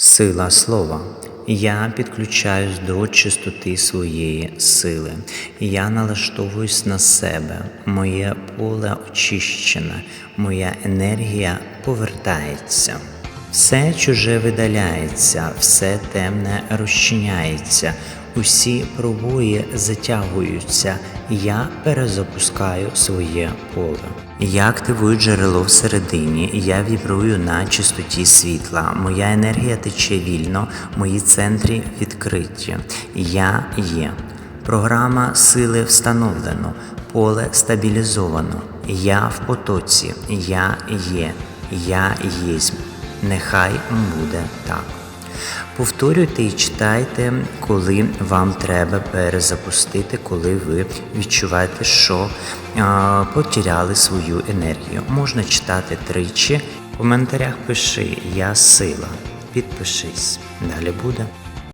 Сила слова. Я підключаюсь до чистоти своєї сили. Я налаштовуюсь на себе. Моє поле очищене, моя енергія повертається. Все чуже видаляється, все темне розчиняється, усі пробої затягуються. Я перезапускаю своє поле. Я активую джерело всередині, я вібрую на чистоті світла. Моя енергія тече вільно, мої центри відкриті. Я є. Програма сили встановлено, поле стабілізовано. Я в потоці, я є, я єсмь. Нехай буде так. Повторюйте і читайте, коли вам треба перезапустити, коли ви відчуваєте, що а, потеряли свою енергію. Можна читати тричі. В коментарях пиши Я сила. Підпишись. Далі буде.